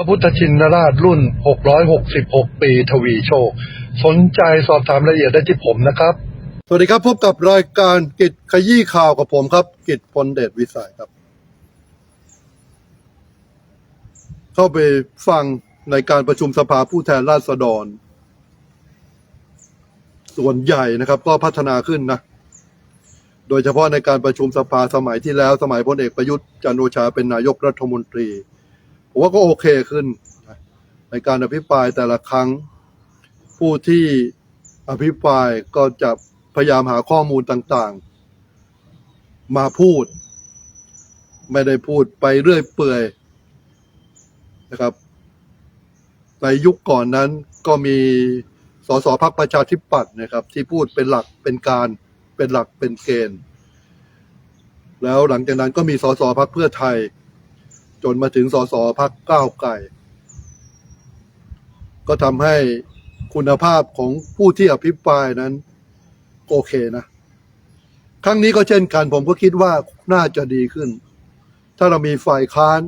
พระพุทธชินราชรุ่น 666 ปีทวีโชค สนใจสอบถามรายละเอียดได้ที่ผมนะครับ สวัสดีครับ พบกับรายการกิจขยี้ข่าวกับผมครับ กิจพลเดชวิสัยครับ เข้าไปฟังในการประชุมสภาผู้แทนราษฎร ส่วนใหญ่นะครับ ก็พัฒนาขึ้นนะ โดยเฉพาะในการประชุมสภาสมัยที่แล้วสมัยพลเอกประยุทธ์จันโอชาเป็นนายกรัฐมนตรี ผมว่าก็โอเคขึ้น ในการอภิปรายแต่ละครั้ง ผู้ที่อภิปรายก็จะพยายามหาข้อมูลต่างๆ มาพูด ไม่ได้พูดไปเรื่อยเปื่อยนะครับในยุคก่อนนั้นก็มีสสพักประชาธิปัตย์นะครับ ที่พูดเป็นหลักเป็นการเป็นหลักเป็นเกณฑ์ แล้วหลังจากนั้นก็มีสสพักเพื่อไทย จนมาถึงสสพักก้าวไก่ก็ทำให้คุณภาพของผู้ที่อภิปรายนั้น โอเคนะ ครั้งนี้ก็เช่นกัน ผมก็คิดว่าน่าจะดีขึ้น ถ้าเรามีฝ่ายค้าน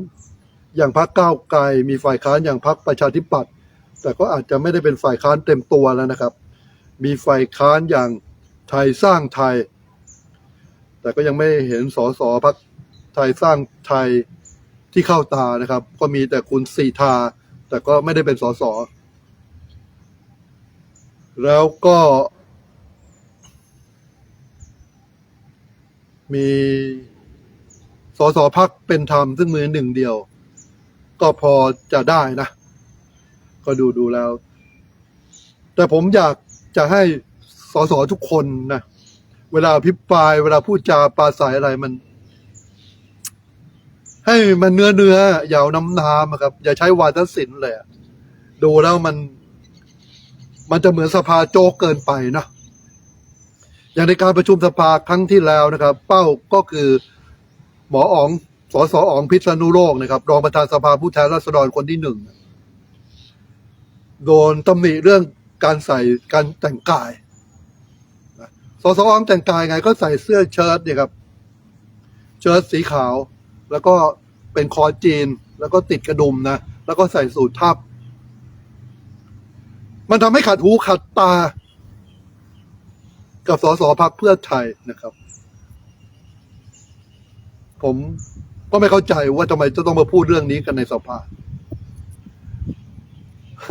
อย่างพรรคก้าวไกล มีฝ่ายค้านอย่างพรรคประชาธิปัตย์แต่ก็อาจจะไม่ได้เป็นฝ่ายค้านเต็มตัวแล้วนะครับ มีฝ่ายค้านอย่างไทยสร้างไทย แต่ก็ยังไม่เห็นสสพรรคไทยสร้างไทย ที่เข้าตานะครับ ก็มีแต่คุณสีทา แต่ก็ไม่ได้เป็นสสแล้วก็มีสสพักเป็นธรรมซึ่งมือหนึ่งเดียว ก็พอจะได้นะ ก็ดูดูแล้ว แต่ผมอยากจะให้สสทุกคนนะ เวลาอภิปราย เวลาพูดจาปราศัยอะไรมัน ให้มันเนื้อเนื้ออย่าเอาน้ำน้ำครับ อย่าใช้วาทศิลป์เลยดูแล้วมัน มันจะเหมือนสภาโจกเกินไปนะอย่างในการประชุมสภาครั้งที่แล้วนะครับ เป้าก็คือหมออ๋องสสอ๋องพิษณุโลกนะครับรองประธานสภาผู้แทนราษฎรคนที่หนึ่งโดนตำหนิเรื่องการใส่การแต่งกายนะสสอ๋องแต่งกายไงก็ใส่เสื้อเชิ้ตเนี่ยครับ เชิ้ตสีขาว แล้วก็เป็นคอจีน แล้วก็ติดกระดุมนะ แล้วก็ใส่สูททับ มันทำให้ขัดหูขัดตา กับสสพักเพื่อไทยนะครับ ผมก็ไม่เข้าใจว่าทำไมจะต้องมาพูดเรื่องนี้กันในสภา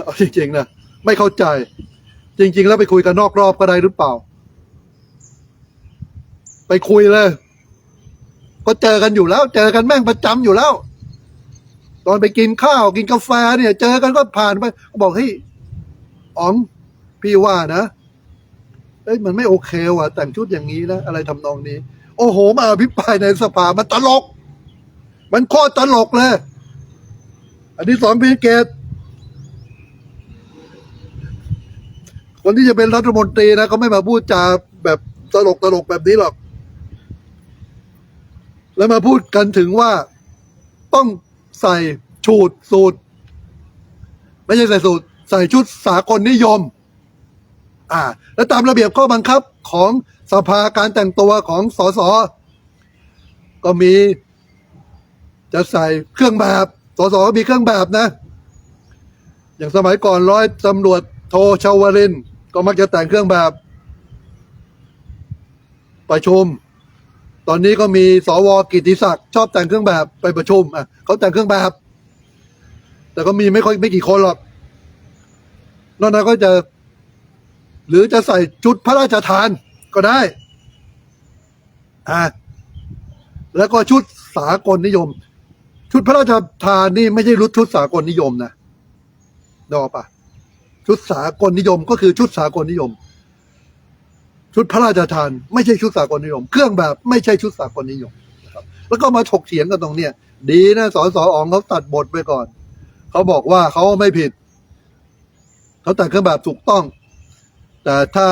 เอาจริงๆนะไม่เข้าใจ จริง ๆ แล้วไปคุยกันนอกรอบก็ได้หรือเปล่า ไปคุยเลย ก็เจอกันอยู่แล้ว เจอกันแม่งประจำอยู่แล้ว ตอนไปกินข้าวกินกาแฟเนี่ย เจอกันก็ผ่านไปบอกเฮ้ยอ๋องพี่ว่านะเอ้ยมันไม่โอเคว่ะ แต่งชุดอย่างนี้นะอะไรทำนองนี้ โอ้โห มาอภิปรายในสภามันตลก มันโคตรตลกเลย อันที่สองพิเกตคนที่จะเป็นรัฐมนตรีนะเขาไม่มาพูดจาแบบตลกตลกแบบนี้หรอก แล้วมาพูดกันถึงว่า ต้องใส่ชูดสูตร ไม่ใช่ใส่สูตร ใส่ชุดสากลนิยม อ่า แล้วตามระเบียบข้อบังคับของสภาการแต่งตัวของสสก็มี จะใส่เครื่องแบบสสก็มีเครื่องแบบนะ อย่างสมัยก่อนร้อยตำรวจโทชาวริน ก็มักจะแต่งเครื่องแบบประชุม ตอนนี้ก็มีสวกิติศักดิ์ชอบแต่งเครื่องแบบไปประชุมอะเขาแต่งเครื่องแบบ แต่ก็มีไม่ค่อยไม่กี่คนหรอกนอกนั้นก็จะ หรือจะใส่ชุดพระราชทานก็ได้อ่าแล้วก็ชุดสากลนิยม ชุดพระราชทานนี่ไม่ใช่รุดชุดสากลนิยมนะดอปะชุดสากลนิยมก็คือชุดสากลนิยม ชุดพระราชทาน ไม่ใช่ชุดสากลนิยม เครื่องแบบไม่ใช่ชุดสากลนิยมนะครับแล้วก็มาถกเถียงกันตรงเนี้ยดีนะสสอองเขาตัดบทไปก่อน เขาบอกว่าเขาไม่ผิด เขาแต่งเครื่องแบบถูกต้อง แต่ถ้า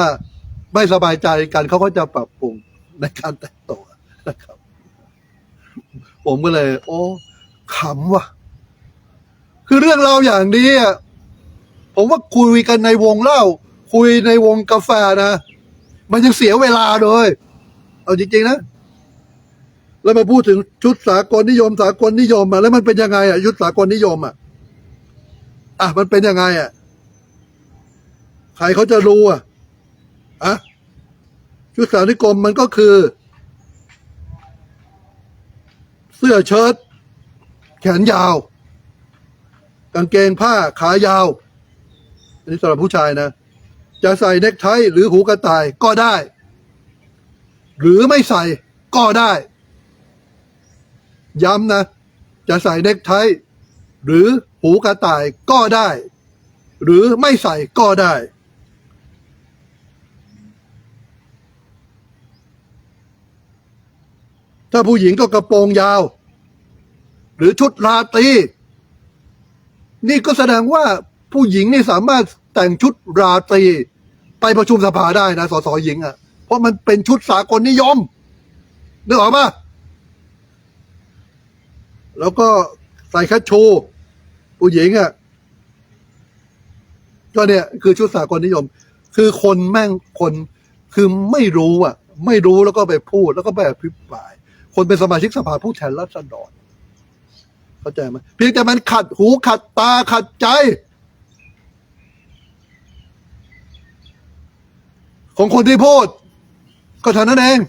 ไม่สบายใจกันเขาก็จะปรับปรุงในการแต่งตัวนะครับ ผมก็เลย โอ้ขำว่ะ คือเรื่องเราวอย่างนี้อะผมว่าคุยกันในวงเล่า คุยในวงกาแฟนะ มันยังเสียเวลาเลยเอาจริงๆนะแล้วมาพูดถึงชุดสากลนิยม สากลนิยมอะแล้วมันเป็นยังไงอะชุดสากลนิยมอะอะมันเป็นยังไงอะใครเขาจะรู้อะอะชุดสานิกรมมันก็คือ เสื้อเชิ้ตแขนยาว กางเกงผ้าขายาว อันนี้สำหรับผู้ชายนะ จะใส่เนคไทหรือหูกระต่ายก็ได้ หรือไม่ใส่ก็ได้ ย้ำนะ จะใส่เนคไทหรือหูกระต่ายก็ได้ หรือไม่ใส่ก็ได้ ถ้าผู้หญิงก็กระโปรงยาว หรือชุดราตรีนี่ก็แสดงว่าผู้หญิงนี่สามารถ แต่งชุดราตรี ไปประชุมสภาได้นะสสหญิงอะ่ะ เพราะมันเป็นชุดสากลนิยมนึกออกปะแล้วก็ใส่คัชชูผู้หญิงอะ่ะก็เนี่ย คือชุดสากลนิยม คือคนแม่งคนคือไม่รู้อะ ไม่รู้แล้วก็ไปพูดแล้วก็ไปอภิปราย คนเป็นสมาชิกสภาผู้แทนราษฎรเข้าใจไหมเพียงแต่มันขัดหูขัดตาขัดใจ ของคนที่พูด ก็เท่านั้นเอง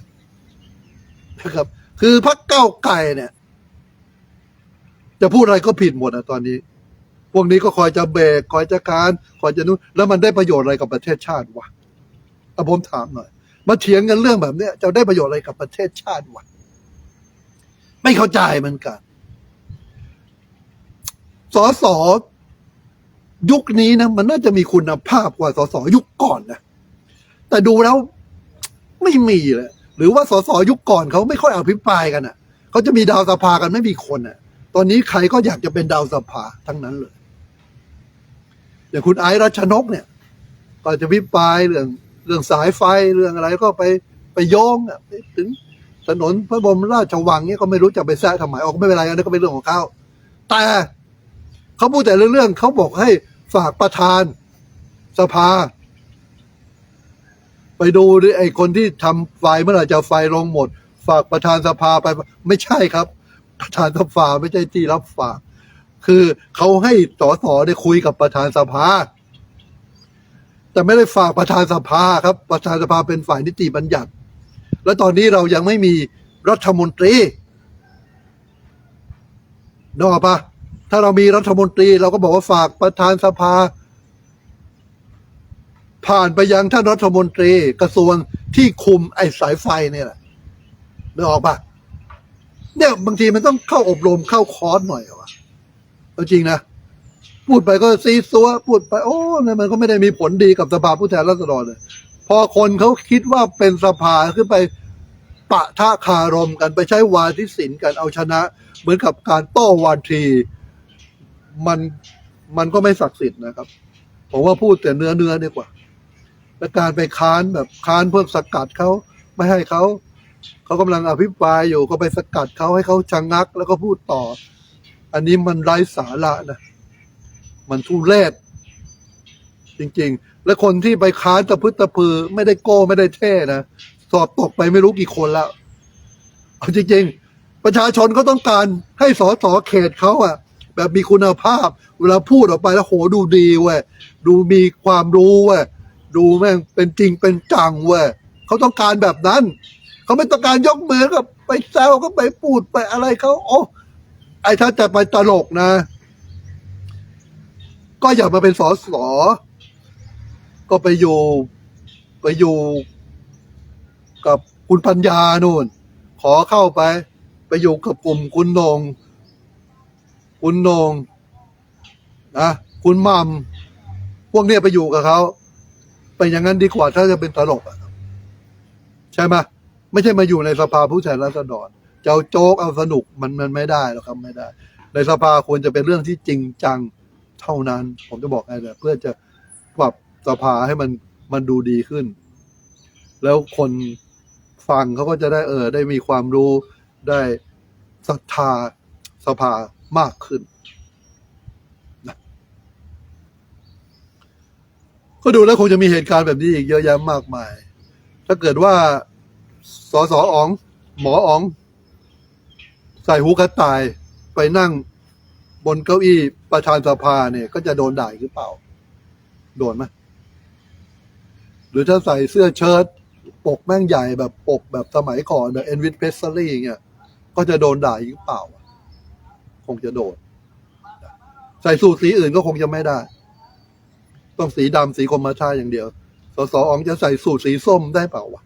นะครับ คือพักเก้าไก่เนี่ย จะพูดอะไรก็ผิดหมดอะตอนนี้ พวกนี้ก็คอยจะเบรกคอยจะการคอยจะนู้นแล้วมันได้ประโยชน์อะไรกับประเทศชาติวะเอาผมถามหน่อยมาเถียงกันเรื่องแบบเนี้ยจะได้ประโยชน์อะไรกับประเทศชาติวะไม่เข้าใจเหมือนกันสอสอยุคนี้นะมันน่าจะมีคุณภาพกว่าสอสอยุคก่อนนะ แต่ดูแล้วไม่มีเลยหรือว่าสสยุคก่อนเขาไม่ค่อยอภิปรายกันอะเขาจะมีดาวสภากันไม่มีคนอะ ตอนนี้ใครก็อยากจะเป็นดาวสภาทั้งนั้นเลย อย่างคุณไอซ์รัชนกเนี่ย ก็จะวิปรายเรื่องเรื่องสายไฟเรื่องอะไรก็ไปไปโยงอะไปถึงถนนพระบรมราชวังเนี่ยก็ไม่รู้จะไปแซะทำไมออกไม่เป็นไรอันนั้นก็เป็นเรื่องของเขาแต่เขาพูดแต่เรื่องเขาบอกให้ฝากประธานสภา ไปดูดิไอ้คนที่ทำไฟเมื่อไหร่จะไฟลงหมด ฝากประธานสภาไปไม่ใช่ครับ ประธานสภาไม่ใช่ที่รับฝาก คือเขาให้สสได้คุยกับประธานสภา แต่ไม่ได้ฝากประธานสภาครับ ประธานสภาเป็นฝ่ายนิติบัญญัติ และตอนนี้เรายังไม่มีรัฐมนตรีนอกปะถ้าเรามีรัฐมนตรีเราก็บอกว่าฝากประธานสภา ผ่านไปยังท่านรัฐมนตรีกระทรวงที่คุมไอ้สายไฟเนี่ยแหละนึกออกปะเนี่ยบางทีมันต้องเข้าอบรมเข้าคอร์สหน่อยอะวะเอาจริงนะพูดไปก็ซีซัวพูดไป โอ้เนี่ยมันก็ไม่ได้มีผลดีกับสภาผู้แทนราษฎรเลยพอคนเขาคิดว่าเป็นสภาขึ้นไปปะท่าคารมกันไปใช้วาทิศิลป์กันเอาชนะ เหมือนกับการโต้วาที มันมันก็ไม่ศักดิ์สิทธิ์นะครับ ผมว่าพูดแต่เนื้อเนื้อดีกว่า และการไปค้านแบบค้านเพื่อสกัดเขาไม่ให้เขาเขากำลังอภิปรายอยู่ก็ไปสกัดเขาให้เขาชะงงัก แล้วก็พูดต่อ อันนี้มันไร้สาระนะมันทุเรศจริง ๆ และคนที่ไปค้านตะพึดตะพือ ไม่ได้โก้ไม่ได้เท่นะสอบตกไปไม่รู้กี่คนแล้วเอาจริง ๆ ประชาชนก็ต้องการให้สอสอเขตเขาอะแบบมีคุณภาพ เวลาพูดออกไปแล้วโหดูดีเว้ยดูมีความรู้เว้ย ดูแม่งเป็นจริงเป็นจังเว้ยเขาต้องการแบบนั้น เขาไม่ต้องการยกมือก็ไปแซวก็ไปพูดไปอะไรเขาโอ้ไอ้ถ้าจะไปตลกนะ ก็อย่ามาเป็นสอสอก็ไปอยู่ไปอยู่กับคุณปัญญานู่น ขอเข้าไป ไปอยู่กับกลุ่มคุณนง คุณนงนะคุณมัมพวกเนี้ยไปอยู่กับเขา ไปอย่างนั้นดีกว่าถ้าจะเป็นตลกอะใช่ไหมไม่ใช่มาอยู่ในสภาผู้แทนราษฎรจะเอาโจ๊กเอาสนุกมันมันไม่ได้หรอกครับไม่ได้ ในสภาควรจะเป็นเรื่องที่จริงจังเท่านั้น ผมจะบอกให้เลยเพื่อจะปรับสภาให้มันมันดูดีขึ้น แล้วคนฟังเขาก็จะได้เออ ได้มีความรู้ได้ศรัทธาสภามากขึ้นนะ ก็ดูแล้วคงจะมีเหตุการณ์แบบนี้อีกเยอะแยะมากมาย ถ้าเกิดว่าสอสออ๋อง หมออ๋อง ใส่หูกระต่ายไปนั่งบนเก้าอี้ประธานสภาเนี่ย ก็จะโดนด่าหรือเปล่า โดนไหมหรือถ้าใส่เสื้อเชิ้ตปกแม่งใหญ่แบบปกแบบสมัยก่อนแบบเอ็นวิทเพสซลี่เงี้ย ก็จะโดนด่าหรือเปล่า คงจะโดน ใส่สูทสีอื่นก็คงจะไม่ได้ ต้องสีดำสีกรมท่าอย่างเดียว สสอองจะใส่สูทสีส้มได้เปล่าวะ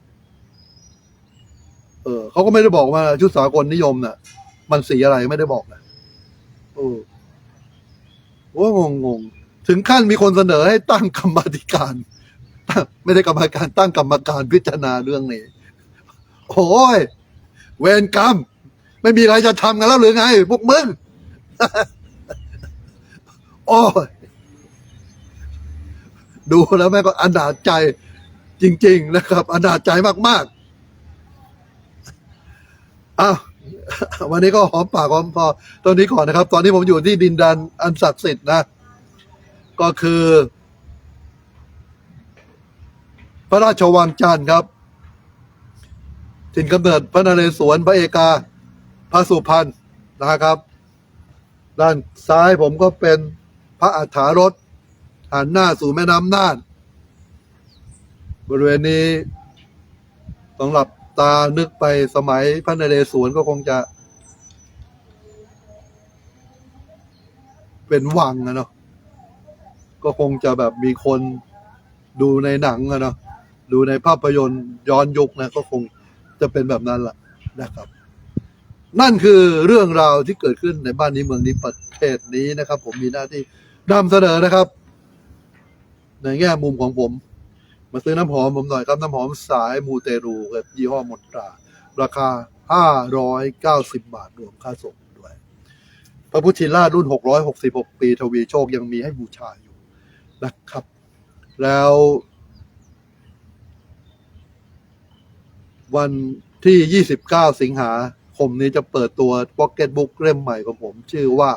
เออเขาก็ไม่ได้บอกว่าชุดสากลนิยมน่ะ มันสีอะไรไม่ได้บอกนะเออว่างงงถึงขั้นมีคนเสนอให้ตั้งกรรมธิการ ไม่ได้กรรมการตั้งกรรมการพิจารณาเรื่องนี้โอ้ยเวรกรรม ไม่มีอะไรจะทำกันแล้วหรือไง พวกมึง โอ้ย ดูแล้วแม่ก็อนาจใจจริง ๆ นะครับอนาจใจมากๆอ้าววันนี้ก็หอมปากหอมคอตอนนี้ก่อนนะครับ ตอนนี้ผมอยู่ที่ดินแดนอันศักดิ์สิทธิ์นะ ก็คือ พระราชวังจันทร์ครับถิ่นกำเนิดพระนเรศวรพระเอกา พระสุพรรณนะครับ ด้านซ้ายผมก็เป็นพระอัฏฐารถ หันหน้าสู่แม่น้ำน่าน บริเวณนี้ต้องหลับตานึกไปสมัยพระนเรศวรก็คงจะ เป็นวังอะเนาะก็คงจะแบบมีคนดูในหนังอะเนาะดูในภาพยนตร์ย้อนยุคนะ ก็คงจะเป็นแบบนั้นแหละนะครับ นั่นคือเรื่องราวที่เกิดขึ้นในบ้านนี้เมืองนี้ประเทศนี้นะครับ ผมมีหน้าที่นำเสนอนะครับ ในแง่มุมของผม มาซื้อน้ำหอมผมหน่อยครับน้ำหอมสายมูเตรูครับยี่ห้อมนตรา ราคาห้าร้อยเก้าสิบบาทรวมค่าส่งด้วย พระพุทธชินราชรุ่นหกร้อยหกสิบหกปีทวีโชคยังมีให้บูชาอยู่นะครับ แล้ววันที่ 29 สิงหาคมนี้จะเปิดตัวพ็อกเก็ตบุ๊กเล่มใหม่ของผม ชื่อว่า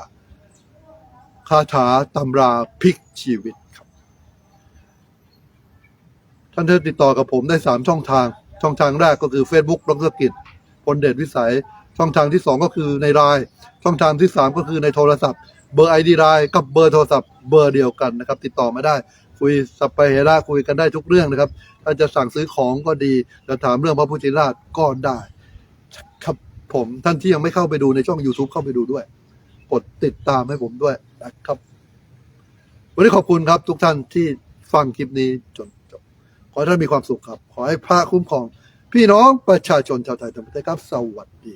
คาถาตำราพลิกชีวิตครับ ท่านเทิติดต่อกับผมได้ 3 ช่องทาง ช่องทางแรกก็คือ Facebook ดรกิจพลเดชวิสัย ช่องทางที่ 2 ก็คือในไลน์ช่องทางที่ 3 ก็คือในโทรศัพท์ เบอร์ไอดีไลน์กับเบอร์โทรศัพท์เบอร์เดียวกันนะครับ ติดต่อมาได้คุยสัปไปเฮระคุยกันได้ทุกเรื่องนะครับ ถ้าจะสั่งซื้อของก็ดีจะถามเรื่องพระพุทธราชก็ได้ ครับผมท่านที่ยังไม่เข้าไปดูในช่อง YouTube เข้าไปดูด้วย กดติดตามให้ผมด้วยนะครับ วันนี้ขอบคุณครับทุกท่านที่ฟังคลิปนี้จน ขอให้ท่านมีความสุขครับ ขอให้พระคุ้มครอง พี่น้องประชาชนชาวไทยทั้งประเทศครับ สวัสดี